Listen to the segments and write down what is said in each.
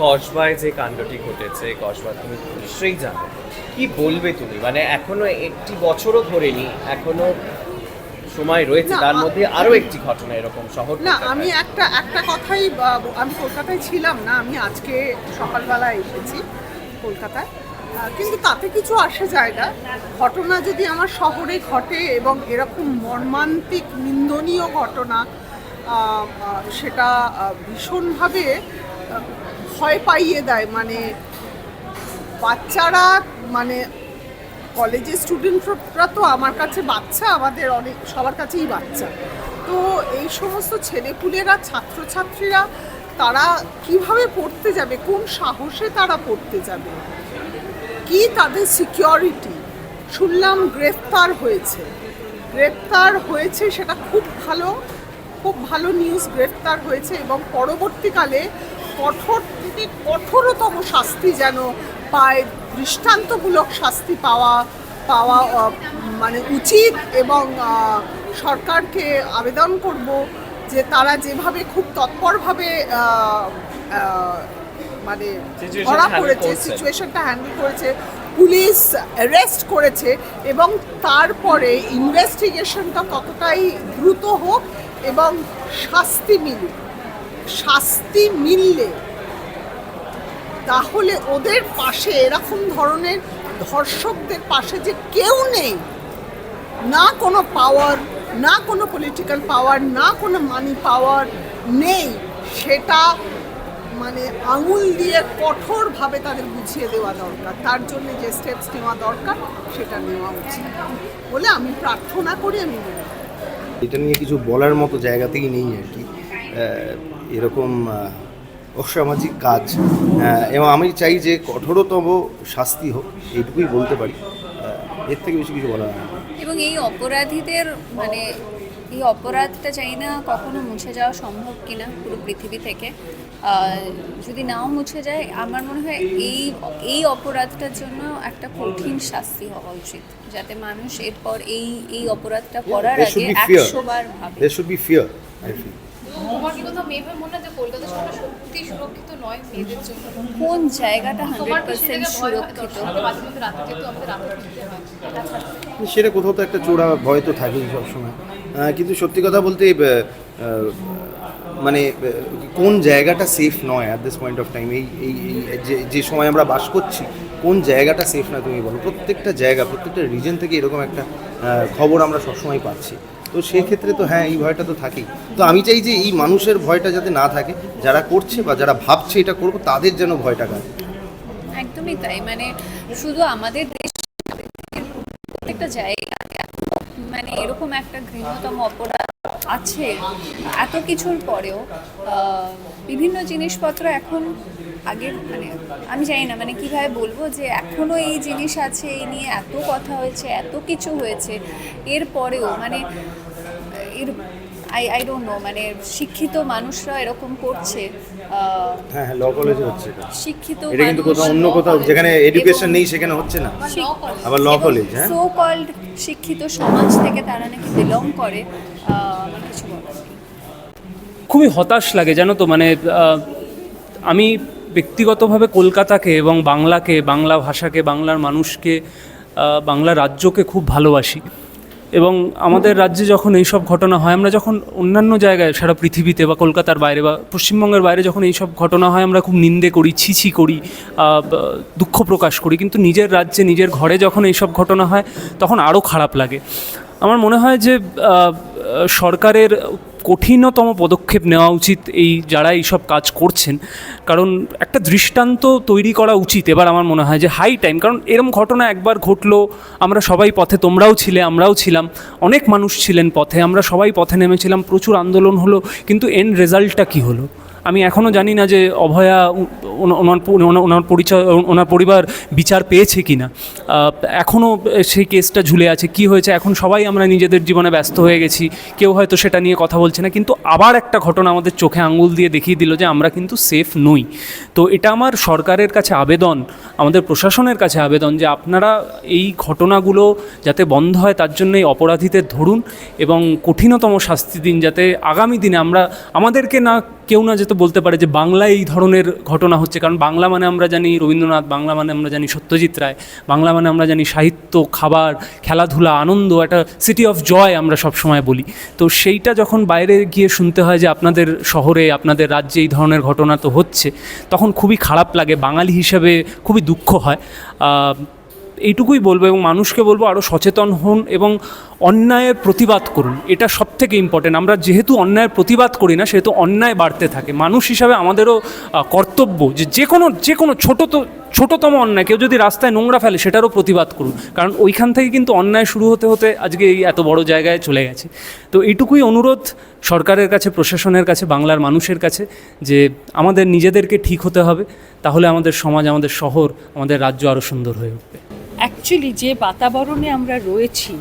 কসবায় যে কাণ্ডটি ঘটেছে কসবা তুমি নিশ্চয়ই জানো। কি বলবে তুমি? মানে এখনও একটি বছরও ধরেনি এখনও সময় রয়েছে। তার মধ্যে আরও একটি ঘটনা এরকম শহর না আমি একটা একটা কথাই আমি কলকাতায় ছিলাম না আমি আজকে সকালবেলা এসেছি কলকাতায়। কিন্তু তাতে কিছু আসে যায় না। ঘটনা যদি আমার শহরে ঘটে এবং এরকম মর্মান্তিক নিন্দনীয় ঘটনা সেটা ভীষণভাবে ভয় পাইয়ে দেয় মানে বাচ্চারা মানে কলেজের স্টুডেন্টরা তো আমার কাছে বাচ্চা, আমাদের অনেক, সবার কাছেই বাচ্চা। তো এই সমস্ত ছেলেপুলেরা, ছাত্রছাত্রীরা, তারা কীভাবে পড়তে যাবে? কোন সাহসে তারা পড়তে যাবে? কি তাদের সিকিউরিটি শুনলাম গ্রেফতার হয়েছে। গ্রেফতার হয়েছে সেটা খুব ভালো খুব ভালো নিউজ গ্রেফতার হয়েছে এবং পরবর্তীকালে কঠোর থেকে কঠোরতম শাস্তি যেন পায় দৃষ্টান্তমূলক শাস্তি পাওয়া পাওয়া মানে উচিত এবং সরকারকে আবেদন করব যে তারা যেভাবে খুব তৎপরভাবে মানে ধরা পড়েছে সিচুয়েশনটা হ্যান্ডেল করেছে পুলিশ অ্যারেস্ট করেছে এবং তারপরে ইনভেস্টিগেশনটা ততটাই দ্রুত হোক এবং শাস্তি মিলুক। শাস্তি মিললে তাহলে ওদের পাশে এরকম ধরনের ধর্ষকদের পাশে যে কেউ নেই, না কোনো পাওয়ার না কোনো পলিটিক্যাল পাওয়ার না কোনো মানি পাওয়ার নেই, সেটা মানে আঙুল দিয়ে কঠোরভাবে তাদের বুঝিয়ে দেওয়া দরকার। তার জন্য যে স্টেপস নেওয়া দরকার, সেটা নেওয়া উচিত। বলে আমি প্রার্থনা করি, আমি এটা নিয়ে কিছু বলার মতো জায়গাতেই নেই আর কি। এরকম অসামাজিক কাজ। এবং আমি চাই যে কঠোরতম শাস্তি হোক এইটুকুই বলতে পারি। এর থেকে বেশি কিছু নেই। এবং এই অপরাধীদের মানে এই অপরাধটা চাই না কখনো মুছে যাওয়া সম্ভব কিনা পুরো পৃথিবী থেকে। যদি নাও মুছে যায় আমার মনে হয় এই এই অপরাধটার জন্য একটা কঠিন শাস্তি হওয়া উচিত। যাতে মানুষ এরপর এই এই অপরাধটা করার আগে. একশো বার ভাবে। তোমার কি কোথাও মেয়ে মনে হয় যে কলকাতা শহরটা সত্যি সুরক্ষিত নয় মেয়েদের জন্য? কোন জায়গাটা হান্ড্রেড পার্সেন্ট সুরক্ষিত? মাঝে মধ্যে রাতে যেহেতু আমাদের রাতে ফিরতে হয় সেটা কোথাও তো একটা চোরা ভয় তো থাকেই সবসময়। কিন্তু সত্যি কথা বলতে মানে কোন জায়গাটা সেফ নয় at this point of time এই এই এই যে যে সময় আমরা বাস করছি কোন জায়গাটা সেফ না তুমি বলো? প্রত্যেকটা জায়গা প্রত্যেকটা রিজন থেকে এরকম একটা খবর আমরা সবসময় পাচ্ছি। তো সেই ক্ষেত্রে তো হ্যাঁ এই ভয়টা তো থাকেই। তো আমি চাই যে এই মানুষের ভয়টা যাতে না থাকে, যারা করছে বা যারা ভাবছে এটা করব, তাদের যেন ভয়টা কাটে একদমই তাই। মানে শুধু আমাদের দেশ একটা জায়গা মানে এরকম একটা ঘৃণ্যতম অপরাধ আছে। এত কিছুর পরেও বিভিন্ন জিনিসপত্র এখন আগের মানে আমি জানি না মানে কীভাবে বলব যে এখনও এই জিনিস আছে এই নিয়ে এত কথা হয়েছে এত কিছু হয়েছে এরপরেও মানে এর আই আই ডোন্ট নো মানে শিক্ষিত মানুষরা এরকম করছে হ্যাঁ হ্যাঁ ল কলেজে হচ্ছে শিক্ষিত এটা কিন্তু কোথাও অন্য কোথাও যেখানে এডুকেশন নেই সেখানে হচ্ছে না। আবার ল কলেজ হ্যাঁ? সো কল্ড শিক্ষিত সমাজ থেকে তারা নাকি বিলং করে আমার কিছু বলার খুবই হতাশ লাগে জানো তো মানে আমি ব্যক্তিগতভাবে কলকাতাকে এবং বাংলাকে, বাংলা ভাষাকে, বাংলার মানুষকে বাংলা রাজ্যকে খুব ভালোবাসি। এবং আমাদের রাজ্যে যখন এইসব ঘটনা হয়, আমরা যখন অন্যান্য জায়গায়, সারা পৃথিবীতে বা কলকাতার বাইরে বা পশ্চিমবঙ্গের বাইরে যখন এইসব ঘটনা হয়, আমরা খুব নিন্দে করি ছিছি করি দুঃখ প্রকাশ করি। কিন্তু নিজের রাজ্যে, নিজের ঘরে যখন এইসব ঘটনা হয়, তখন আরও খারাপ লাগে। আমার মনে হয় যে সরকারের কঠিনতম পদক্ষেপ নেওয়া উচিত এই যারা এইসব কাজ করছেন। কারণ একটা দৃষ্টান্ত তৈরি করা উচিত এবার আমার মনে হয় যে হাই টাইম কারণ এরম ঘটনা একবার ঘটলো, আমরা সবাই পথে, তোমরাও ছিলে, আমরাও ছিলাম, অনেক মানুষ ছিলেন পথে, আমরা সবাই পথে নেমেছিলাম, প্রচুর আন্দোলন হলো, কিন্তু এন্ড রেজাল্টটা কী হলো? আমি এখনও জানি না যে অভয়া ওনার ওনার পরিচয় ওনার পরিবার বিচার পেয়েছে কি না এখনও সেই কেসটা ঝুলে আছে, কি হয়েছে, এখন সবাই আমরা নিজেদের জীবনে ব্যস্ত হয়ে গেছি, কেউ হয়তো সেটা নিয়ে কথা বলছে না, কিন্তু আবার একটা ঘটনা আমাদের চোখে আঙুল দিয়ে দেখিয়ে দিল যে আমরা কিন্তু সেফ নই। তো এটা আমার সরকারের কাছে আবেদন, আমাদের প্রশাসনের কাছে আবেদন যে আপনারা এই ঘটনাগুলো যাতে বন্ধ হয়, তার জন্য এই অপরাধীদের ধরুন এবং কঠিনতম শাস্তি দিন যাতে আগামী দিনে আমরা, আমাদেরকে না কেউ না যেতে বলতে পারে যে বাংলায় এই ধরনের ঘটনা হচ্ছে। কারণ বাংলা মানে আমরা জানি রবীন্দ্রনাথ, বাংলা মানে আমরা জানি সত্যজিৎ রায়, বাংলা মানে আমরা জানি সাহিত্য, খাবার, খেলাধুলা, আনন্দ, একটা সিটি অফ জয় আমরা সব সময় বলি। তো সেইটা যখন বাইরে গিয়ে শুনতে হয় যে আপনাদের শহরে, আপনাদের রাজ্যে এই ধরনের ঘটনা তো হচ্ছে, তখন খুবই খারাপ লাগে। বাঙালি হিসেবে খুবই দুঃখ হয়। এইটুকুই বলব এবং মানুষকে বলব আরও সচেতন হন এবং অন্যায়ের প্রতিবাদ করুন। এটা সব থেকে ইম্পর্টেন্ট আমরা যেহেতু অন্যায়ের প্রতিবাদ করি না, সেহেতু অন্যায় বাড়তে থাকে। মানুষ হিসাবে আমাদেরও কর্তব্য যে যে কোনো যে কোনো ছোটো তো, ছোটোতম অন্যায়, কেউ যদি রাস্তায় নোংরা ফেলে, সেটারও প্রতিবাদ করুন। কারণ ওইখান থেকে কিন্তু অন্যায় শুরু হতে হতে আজকে এই এত বড় জায়গায় চলে গেছে। তো এইটুকুই অনুরোধ সরকারের কাছে, প্রশাসনের কাছে, বাংলার মানুষের কাছে, যে আমাদের নিজেদেরকে ঠিক হতে হবে। তাহলে আমাদের সমাজ, আমাদের শহর, আমাদের রাজ্য আরও সুন্দর হয়ে উঠবে। অ্যাকচুয়ালি যে বাতাবরণে আমরা রয়েছি,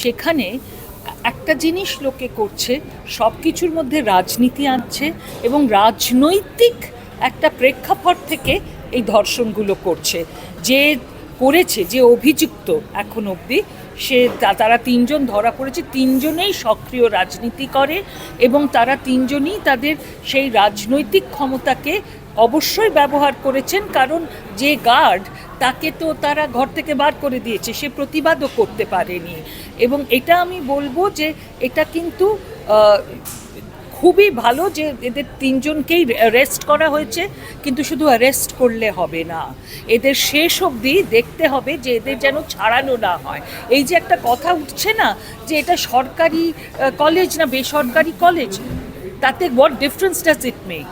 সেখানে একটা জিনিস লোকে করছে সব কিছুর মধ্যে রাজনীতি আনছে এবং রাজনৈতিক একটা প্রেক্ষাপট থেকে এই ধর্ষণগুলো করছে। যে করেছে, যে অভিযুক্ত এখন অবধি, সে তারা তিনজন ধরা পড়েছে, তিনজনেই সক্রিয় রাজনীতি করে এবং তারা তিনজনই তাদের সেই রাজনৈতিক ক্ষমতাকে অবশ্যই ব্যবহার করেছেন, কারণ যে গার্ড তাকে তো তারা ঘর থেকে বার করে দিয়েছে, সে প্রতিবাদও করতে পারেনি। এবং এটা আমি বলব যে এটা কিন্তু খুবই ভালো যে এদের তিনজনকেই অ্যারেস্ট করা হয়েছে, কিন্তু শুধু অ্যারেস্ট করলে হবে না। এদের শেষ অবধি দেখতে হবে যে এদের যেন ছাড়ানো না হয়। এই যে একটা কথা উঠছে না, যে এটা সরকারি কলেজ না বেসরকারি কলেজ তাতে what difference does it make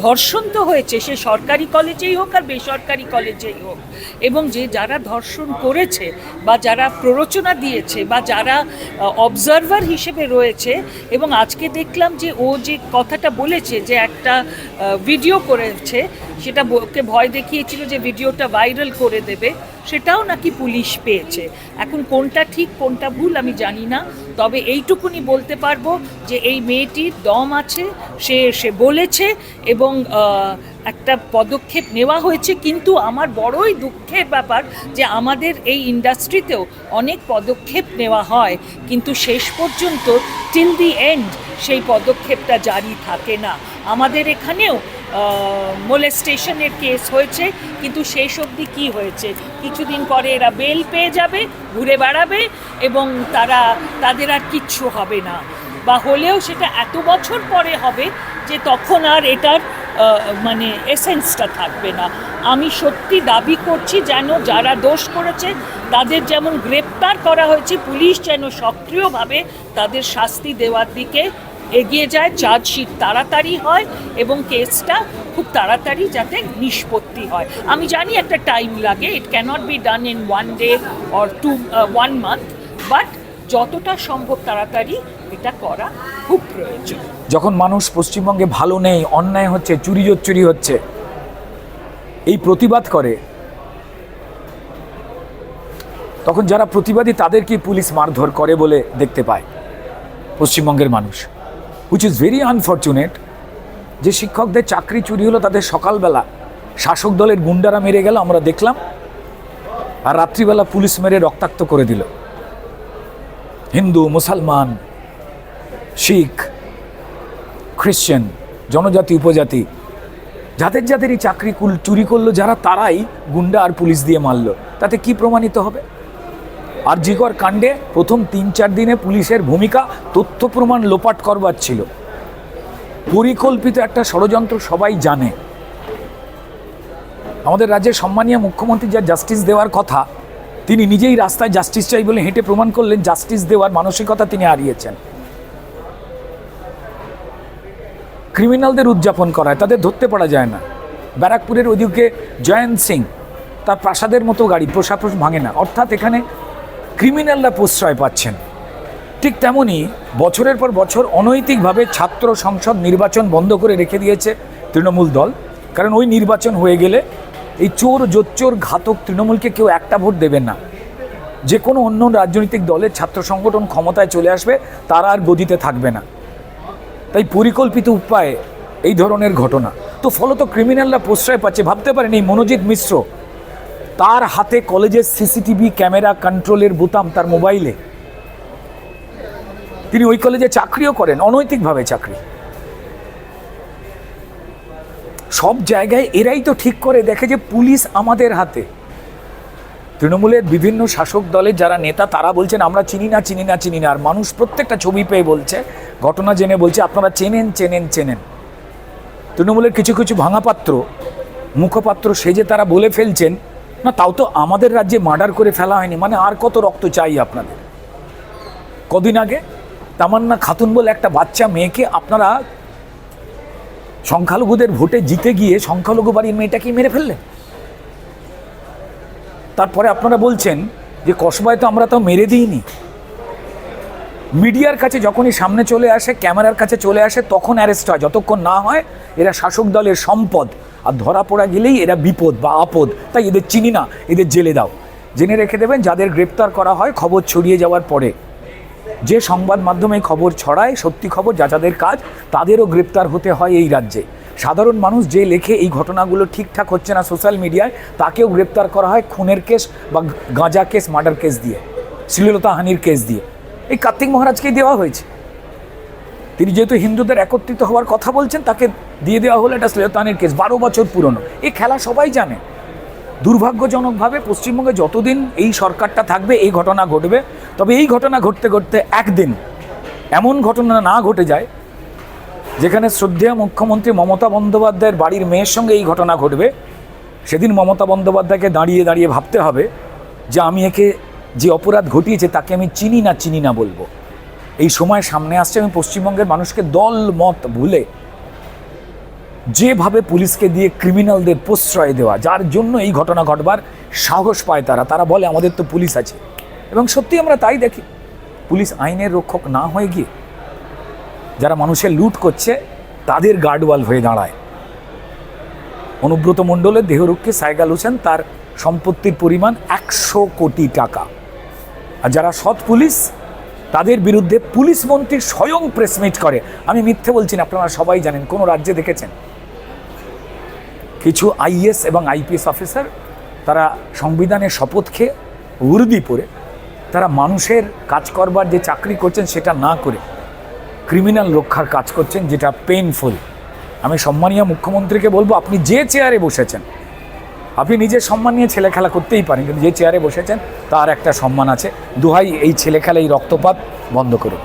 ধর্ষণ তো হয়েছে, সে সরকারি কলেজেই হোক আর বেসরকারি কলেজেই হোক। এবং যে যারা ধর্ষণ করেছে বা যারা প্ররোচনা দিয়েছে বা যারা অবজারভার হিসেবে রয়েছে, এবং আজকে দেখলাম যে ও যে কথাটা বলেছে যে একটা ভিডিও করেছে, সেটা ওকে ভয় দেখিয়েছিল যে ভিডিওটা ভাইরাল করে দেবে, সেটাও নাকি পুলিশ পেয়েছে। এখন কোনটা ঠিক, কোনটা ভুল আমি জানি না। তবে এইটুকুনি বলতে পারব যে এই মেয়েটির দম আছে সে সে বলেছে এবং একটা পদক্ষেপ নেওয়া হয়েছে, কিন্তু আমার বড়ই দুঃখের ব্যাপার যে আমাদের এই ইন্ডাস্ট্রিতেও অনেক পদক্ষেপ নেওয়া হয়, কিন্তু শেষ পর্যন্ত টিল দি এন্ড সেই পদক্ষেপটা জারি থাকে না। আমাদের এখানেও মোলেস্টেশনের কেস হয়েছে, কিন্তু শেষ অবধি কী হয়েছে? কিছুদিন পরে এরা বেল পেয়ে যাবে, ঘুরে বেড়াবে এবং তারা, তাদের আর কিচ্ছু হবে না। বা হলেও সেটা এত বছর পরে হবে যে তখন আর এটার মানে এসেন্সটা থাকবে না। আমি সত্যি দাবি করছি যেন যারা দোষ করেছে, তাদের যেমন গ্রেপ্তার করা হয়েছে, পুলিশ যেন সক্রিয়ভাবে তাদের শাস্তি দেওয়ার দিকে এগিয়ে যায়। চার্জশিট তাড়াতাড়ি হয় এবং কেসটা খুব তাড়াতাড়ি যাতে নিষ্পত্তি হয়। আমি জানি একটা টাইম লাগে it cannot be done in one day or two one month but যতটা সম্ভব তাড়াতাড়ি এটা করা খুব প্রয়োজন। যখন মানুষ পশ্চিমবঙ্গে ভালো নেই, অন্যায় হচ্ছে, চুরি চুরি হচ্ছে, এই প্রতিবাদ করে, তখন যারা প্রতিবাদী তাদেরকে পুলিশ মারধর করে বলে দেখতে পায় পশ্চিমবঙ্গের মানুষ। হুইচ ইজ ভেরি আনফর্চুনেট যে শিক্ষকদের চাকরি চুরি হলো, তাদের সকালবেলা শাসক দলের গুন্ডারা মেরে গেল, আমরা দেখলাম, আর রাত্রিবেলা পুলিশ মেরে রক্তাক্ত করে দিল। হিন্দু, মুসলমান, শিখ, খ্রিশ্চান, জনজাতি, উপজাতি, যাদের যাদের এই চাকরি কুল চুরি করল, যারা তারাই গুন্ডা আর পুলিশ দিয়ে মারলো। তাতে কি প্রমাণিত হবে? আর জিকর কাণ্ডে প্রথম তিন চার দিনে পুলিশের ভূমিকা তথ্য প্রমাণ লোপাট করবার ছিল। পরিকল্পিত একটা ষড়যন্ত্র সবাই জানে। আমাদের রাজ্যের সম্মানীয় মুখ্যমন্ত্রী যা জাস্টিস দেওয়ার কথা তিনি নিজেই রাস্তায় জাস্টিস চাই বলে হেঁটে প্রমাণ করলেন জাস্টিস দেওয়ার মানসিকতা তিনি হারিয়েছেন। ক্রিমিনালদের উদযাপন করায়, তাদের ধরতে পারা যায় না। ব্যারাকপুরের ওদিকে জয়ন্ত সিং, তার প্রাসাদের মতো গাড়ি প্রশাসন ভাঙে না। অর্থাৎ এখানে ক্রিমিনালরা প্রশ্রয় পাচ্ছেন। ঠিক তেমনি বছরের পর বছর অনৈতিকভাবে ছাত্র সংসদ নির্বাচন বন্ধ করে রেখে দিয়েছে তৃণমূল দল। কারণ ওই নির্বাচন হয়ে গেলে এই চোর জোচ্চোর ঘাতক তৃণমূলকে কেউ একটা ভোট দেবেন না। যে কোনো অন্য রাজনৈতিক দলের ছাত্র সংগঠন ক্ষমতায় চলে আসবে, তারা আর গদিতে থাকবে না। তাই পরিকল্পিত উপায়ে এই ধরনের ঘটনা। তো ফলত ক্রিমিনালরা প্রশ্রয় পাচ্ছে, ভাবতে পারেন এই মনোজিৎ মিশ্র, তার হাতে কলেজের সিসিটিভি ক্যামেরা কন্ট্রোলের বোতাম তার মোবাইলে। তিনি ওই কলেজে চাকরিও করেন, অনৈতিকভাবে চাকরি। সব জায়গায় এরাই তো ঠিক করে দেখে যে পুলিশ আমাদের হাতে। তৃণমূলের বিভিন্ন শাসক দলের যারা নেতা, তারা বলছেন, আমরা চিনি না চিনি না চিনি না। আর মানুষ প্রত্যেকটা ছবি পেয়ে বলছে, ঘটনা জেনে বলছে, আপনারা চেনেন চেনেন চেনেন। তৃণমূলের কিছু কিছু ভাঙাপাত্র, মুখপাত্র সেজে তারা বলে ফেলছেন, না, তাও তো আমাদের রাজ্যে মার্ডার করে ফেলা হয়নি। মানে আর কত রক্ত চাই আপনাদের? কদিন আগে তামান্না খাতুন বলে একটা বাচ্চা মেয়েকে আপনারা সংখ্যালঘুদের ভোটে জিতে গিয়ে সংখ্যালঘু বাড়ির মেয়েটাকেই মেরে ফেললেন তারপরে আপনারা বলছেন যে কসবায় তো আমরা তো মেরে দিইনি। মিডিয়ার কাছে যখনই সামনে চলে আসে, ক্যামেরার কাছে চলে আসে, তখন অ্যারেস্ট হয়। যতক্ষণ না হয় এরা শাসক দলের সম্পদ, আর ধরা পড়া গেলেই এরা বিপদ বা আপদ। তাই এদের চিনি না, এদের জেলে দাও। জেনে রেখে দেবেন, যাদের গ্রেপ্তার করা হয়, খবর ছড়িয়ে যাওয়ার পরে। যে সংবাদ মাধ্যমে খবর ছড়ায়, সত্যি খবর, যা যাদের কাজ, তাদেরও গ্রেপ্তার হতে হয় এই রাজ্যে। সাধারণ মানুষ যে লেখে এই ঘটনাগুলো ঠিকঠাক হচ্ছে না সোশ্যাল মিডিয়ায়, তাকেও গ্রেপ্তার করা হয় খুনের কেস বা গাঁজা কেস, মার্ডার কেস দিয়ে, শ্লীলতা হানির কেস দিয়ে। এই কার্তিক মহারাজকেই দেওয়া হয়েছে। তিনি যেহেতু হিন্দুদের একত্রিত হওয়ার কথা বলছেন, তাকে দিয়ে দেওয়া হলো এটা শ্লীলতাহানির কেস, বারো বছর পুরনো। এই খেলা সবাই জানে। দুর্ভাগ্যজনকভাবে পশ্চিমবঙ্গে যতদিন এই সরকারটা থাকবে, এই ঘটনা ঘটবে, তবে এই ঘটনা ঘটতে ঘটতে একদিন এমন ঘটনা না ঘটে যায়, যেখানে শ্রদ্ধেয় মুখ্যমন্ত্রী মমতা বন্দ্যোপাধ্যায়ের বাড়ির মেয়ের সঙ্গে এই ঘটনা ঘটবে। সেদিন মমতা বন্দ্যোপাধ্যায়কে দাঁড়িয়ে দাঁড়িয়ে ভাবতে হবে যে আমি একে যে অপরাধ ঘটিয়েছে তাকে আমি চিনি না চিনি না বলব। এই সময় সামনে আসছে, আমি পশ্চিমবঙ্গের মানুষকে দল মত ভুলে যেভাবে পুলিশকে দিয়ে ক্রিমিনালদের প্রশ্রয় দেওয়া, যার জন্য এই ঘটনা ঘটবার সাহস পায় তারা তারা বলে আমাদের তো পুলিশ আছে। এবং সত্যি আমরা তাই দেখি, পুলিশ আইনের রক্ষক না হয়ে গিয়ে যারা মানুষের লুট করছে, তাদের গার্ডওয়াল হয়ে দাঁড়ায়। অনুব্রত মণ্ডলের দেহরক্ষী সাইগাল হোসেন তার সম্পত্তির পরিমাণ একশো কোটি টাকা। আর যারা সৎ পুলিশ তাদের বিরুদ্ধে পুলিশ মন্ত্রী স্বয়ং প্রেসমিট করে। আমি মিথ্যে বলছি না, আপনারা সবাই জানেন, কোনো রাজ্যে দেখেছেন? কিছু আইএস এবং আইপিএস অফিসার তারা সংবিধানের শপথ খেয়ে উর্দি পরে তারা মানুষের কাজ করবার যে চাকরি করছেন সেটা না করে ক্রিমিনাল রক্ষার কাজ করছেন, যেটা পেইনফুল আমি সম্মানীয় মুখ্যমন্ত্রীকে বলব, আপনি যে চেয়ারে বসেছেন আপনি নিজের সম্মান নিয়ে ছেলে খেলা করতেই পারেন, কিন্তু যে চেয়ারে বসেছেন, তার একটা সম্মান আছে। দুহাই, এই ছেলে খেলা এই রক্তপাত বন্ধ করুন।